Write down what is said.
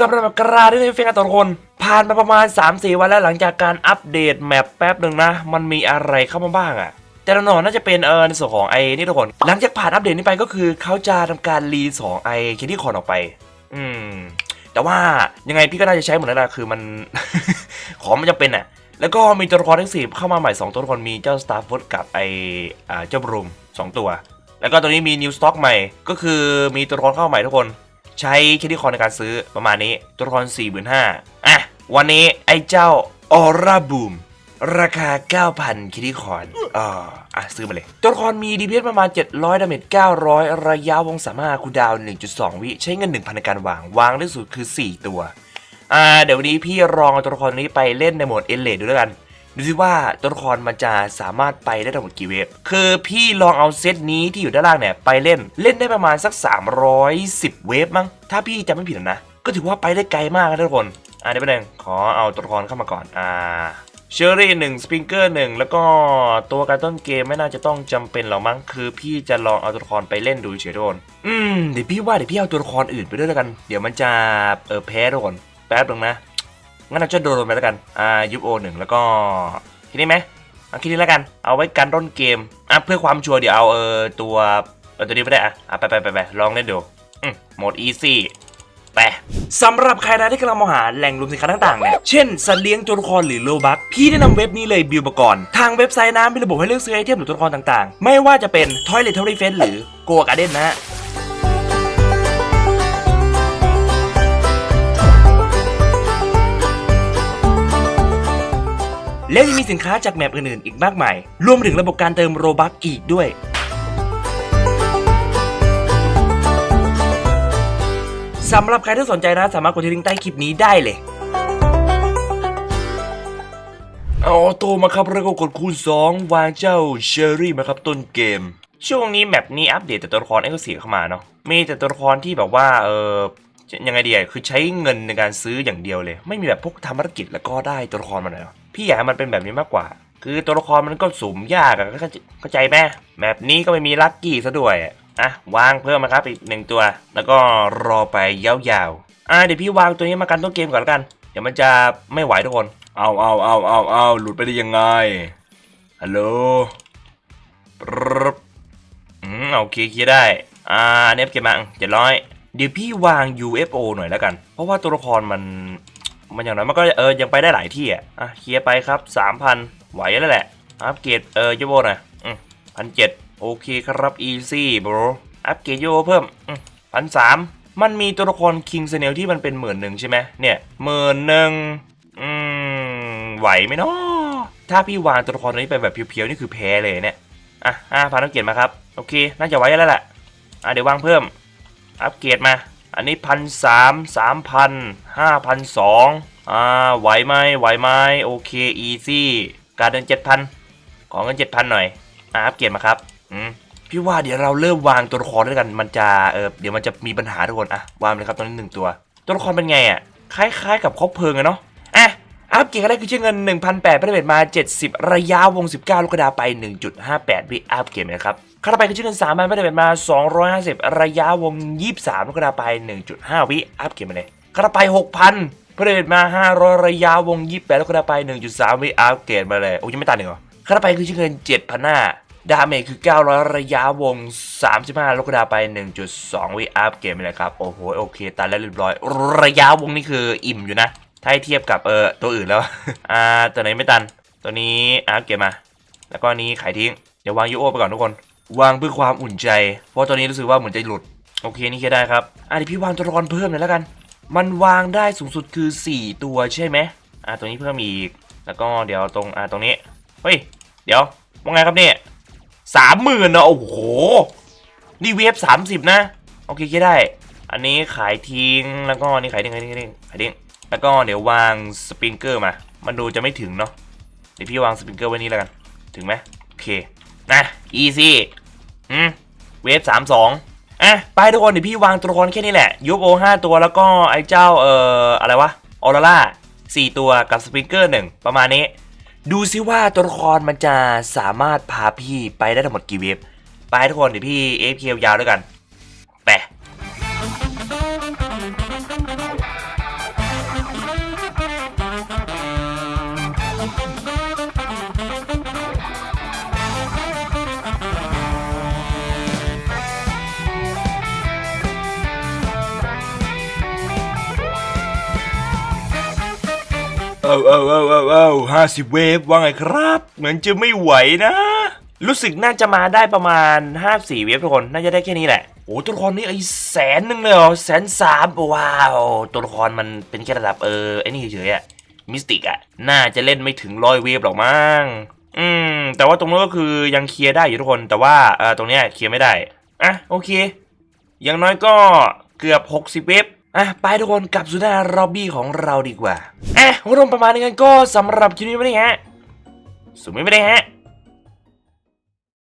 กับระบบกราที่ในเฟซกันต่อทุกคน ผ่านมาประมาณ 3-4 วันแล้วหลังจากการอัปเดตแมปแป๊บหนึ่งนะ มันมีอะไรเข้ามาบ้างอะแต่แน่นอนน่าจะเป็นเออในส่วนของไอ้นี่ทุกคน หลังจากผ่านอัปเดตนี้ไปก็คือเขาจะทำการรีสองไอ้คนดี้คอนออกไป อืม แต่ว่ายังไงพี่ก็น่าจะใช้หมดแล้วนะคือมัน ของมันจะเป็นอะแล้วก็มีตัวละครทั้งสี่เข้ามาใหม่ 2 ตัวละครมีเจ้า s t a r f o o d กับไออ่าเจ้าบรูม2 ตัว แล้วก็ตัวนี้มี New Stock ใหม่ ก็คือมีตัวละครเข้ามาใหม่ทุกคน ใช้แคดดี้คอนในการซื้อประมาณนี้ ตัวละคร4 5 0 0 0อะ วันนี้ไอ้เจ้าออร่าบูมราคา 9,000คดดี้คอนอ่าอะ ซื้อมาเลย ตัวละครมี DPS ประมาณ 700 ดาเมจ 900 ระยะวงสามารถคูดาว 1.2 วิ ใช้เงิน 1,000ในการวาง วางได้สุดคือ 4 ตัว อ่า เดี๋ยววันนี้พี่ลองตัวละครนี้ไปเล่นในโหมดเอเลดดูแล้วกัน ดูสิว่าตัวละครมันจะสามารถไปได้ทั้งหมดกี่เวฟคือพี่ลองเอาเซตนี้ที่อยู่ด้านล่างเนี่ยไปเล่นเล่นได้ประมาณสัก 310 เวฟมั้งถ้าพี่จำไม่ผิดนะ ก็ถือว่าไปได้ไกลมากนะทุกคนอ่าเดี๋ยวแป๊บนึงขอเอาตัวละครเข้ามาก่อนอ่าเชอรี่หนึ่งสปริงเกอร์หนึ่งแล้วก็ตัวการต้นเกมไม่น่าจะต้องจำเป็นหรอกมั้งคือพี่จะลองเอาตัวละครไปเล่นดูเฉยๆทุกคนอืมเดี๋ยวพี่ว่าเดี๋ยวพี่เอาตัวละครอื่นไปด้วยแล้วกัน เดี๋ยวมันจะเออแพ้ทุกคนแป๊บนึงนะ งั้นเราจะโดนไปแล้วกัน อ่ายูโอหนึ่งแล้วก็คิดนี้ไหมเอาคิดนี้แล้วกัน เอาไว้กันต้นเกม อะเพื่อความชัวร์เดี๋ยวเอาเออตัวเออตัวนี้ไปได้อะอะไปไปไปไปลองเล่นดูอืมโหมดอีซี่ไปสำหรับใครนะที่กำลังมองหาแหล่งรวมสินค้าต่างๆเนี่ย เช่นสัตว์เลี้ยงตัวละครหรือโลบักพี่แนะนำเว็บนี้เลยบิวมาก่อนทางเว็บไซต์นะมีระบบให้เลือกซื้อไอเทมหรือตัวละครต่างๆ ไม่ว่าจะเป็น Toilet t o r y f e n หรือ Go Garden นะ แล้วยังมีสินค้าจากแมปอื่นๆ อีกมากมาย รวมถึงระบบการเติมโรบัคอีกด้วย สำหรับใครที่สนใจนะ สามารถกดที่ลิงก์ใต้คลิปนี้ได้เลย เอาออโต้มาครับแล้วก็กดคูณ 2 วางเจ้าเชอรี่มาครับต้นเกม ช่วงนี้แมปนี้อัปเดตแต่ตัวละครเอ็กซ์สีเข้ามาเนาะ มีแต่ตัวละครที่แบบว่าเออ ยังไงดีอะคือใช้เงินในการซื้ออย่างเดียวเลย ไม่มีแบบพวกทำภารกิจแล้วก็ได้ตัวละครมาเลยเนาะพี่อยากให้มันเป็นแบบนี้มากกว่า คือตัวละครมันก็สุ่มยากอะเข้าใจไหมแบบนี้ก็ไม่มีลัคกี้ซะด้วยอะอะวางเพิ่มมาครับอีกหนึ่งตัว แล้วก็รอไปยาวๆอะเดี๋ยวพี่วางตัวนี้มากันต้นเกมก่อนแล้วกัน เดี๋ยวมันจะไม่ไหวทุกคน เอาเอาเอาเอาเอาหลุดไปได้ยังไงฮัลโหลอืมโอเคเคลียร์ได้ อ่าเนฟเก็บมาเจ็ดร้อย เดี๋ยวพี่วาง UFO หน่อยแล้วกัน เพราะว่าตัวละครมัน มันอย่างน้อยมันก็เออยังไปได้หลายที่อะอะเคลียร์ไปครับ 3,000 ไหวแล้วแหละ อัปเกรดเออ UFO หน่อยอืมพันเจ็ดโอเคครับ easy bro อัปเกรด UFO เพิ่มอืมพันสามมันมีตัวละคร King s n a i l ที่มันเป็นหมื่นหนึ่งใช่ไหมเนี่ยหมื่นหนึ่งอืมไหวไหมเนาะถ้าพี่วางตัวละครตัวนี้ไปแบบเพียวๆนี่คือแพ้เลยเนี่ยอะห้าพันอัปเกรดมาครับ โอเค น่าจะไหวแล้วแหละอะเดี๋ยววางเพิ่ม อัปเกรดมา อันนี้พันสามสามพันห้าพันสองอ่าไหวไหมไหวไหมโอเคอีซี่การเดินเจ็ดพันขอเงินเจ็ดพันหน่อยอะอัปเกรดมาครับอืมพี่ว่าเดี๋ยวเราเริ่มวางตัวละครด้วยกันมันจะเออเดี๋ยวมันจะมีปัญหาทุกคนอะวางเลยครับตอนนี้หนึ่งตัว ตัวละครเป็นไงอะคล้ายๆกับคบเพลิงอะเนาะอะอัปเกรดก็ได้คือใช้เงิน 1,800ไปได้เบ็ดมา 70 ระยะวง 19 ลูกกระดาไป 1.58วิอัปเกรดนะครับ ค่าต่อไปคือช้เงิน3,000ไปได้เบ็ดมา 250 ระยะวง 23ลูกกระดาษไป 1.5 วิอัปเกรดมาเลยคาต่อไป 6,000ไปได้เบ็ดมา 500 ระยะวง 28ลูกกระดาษไป 1.3 วิอัปเกรดมาเลยโอ้ยังไม่ตันเหรอคาต่อไปคือใช้เงิน7,500ดาเมจคือ 900 ระยะวง 35 ลูกกระดาไป 1.2 วิอัปเกมาเลยครับ โอ้โห โอเค ตันแล้วเรียบร้อย ระยะวงนี่คืออิ่มอยู่นะ ถ้าให้เทียบกับเออตัวอื่นแล้ว อ่า ตัวไหนไม่ตัน ตัวนี้อัพเก็บมา แล้วก็นนี้ขายทิ้ง เดี๋ยววางยูโอไปก่อนทุกคน วางเพื่อความอุ่นใจ เพราะตัวนี้รู้สึกว่าเหมือนจะหลุด โอเคนี่แค่ได้ครับอะเดี๋ยวพี่วางตัวละครเพิ่มหน่อยแล้วกัน มันวางได้สูงสุดคือ 4 ตัวใช่ไหมอะตัวนี้เพิ่มอีก แล้วก็เดี๋ยวตรงอะตรงนี้ เฮ้ย เดี๋ยวว่าไงครับเนี่ยสามหมื่นเนาะโอ้โห นี่เวฟสามสิบนะ โอเคแค่ได้ อันนี้ขายทิ้ง แล้วก็นนี่ขายทิ้งขายทิ้งขายทิ้งขายทิ้งแล้วก็เดี๋ยววางสปริงเกอร์มา มันดูจะไม่ถึงเนาะ เดี๋ยวพี่วางสปริงเกอร์ไว้นี่แล้วกัน ถึงไหมโอเค นะ อีซี่ อืมเวฟสามสองอะไปทุกคนเดี๋ยวพี่วางตัวละครแค่นี้แหละยูโอห้าตัวแล้วก็ไอ้เจ้าเอ่ออะไรวะออร่าล่าสี่ตัวกับสปริงเกอร์หนึ่งประมาณนี้ ดูซิว่าตัวละครมันจะสามารถพาพี่ไปได้ทั้งหมดกี่เวฟไปทุกคนเดี๋ยวพี่เอฟเคียวยาวด้วยกันไป เอาเอาเอาเอาเอาห้าสิบเวฟว่าไงครับ เหมือนจะไม่ไหวนะ รู้สึกน่าจะมาได้ประมาณห้าสี่เวฟทุกคน น่าจะได้แค่นี้แหละ โอ้ตัวละครนี้ไอ้แสนหนึ่งเลยเหรอแสนสามว้าวตัวละครมันเป็นแค่ระดับเออไอ้นี่เฉยๆอะมิสติกอะน่าจะเล่นไม่ถึงร้อยเวฟหรอกมั้งอืม แต่ว่าตรงนู้นก็คือยังเคลียร์ได้อยู่ทุกคน แต่ว่าเออตรงเนี้ยเคลียร์ไม่ได้ อะ โอเค อย่างน้อยก็เกือบ 60 เว็บ อะไปทุกคนกลับสู่หน้าร็อบบี้ของเราดีกว่าอะคุณผู้ชมประมาณนี้กันก็สำหรับคลิปนี้ไม่ได้ฮะ สุดไม่ได้ฮะ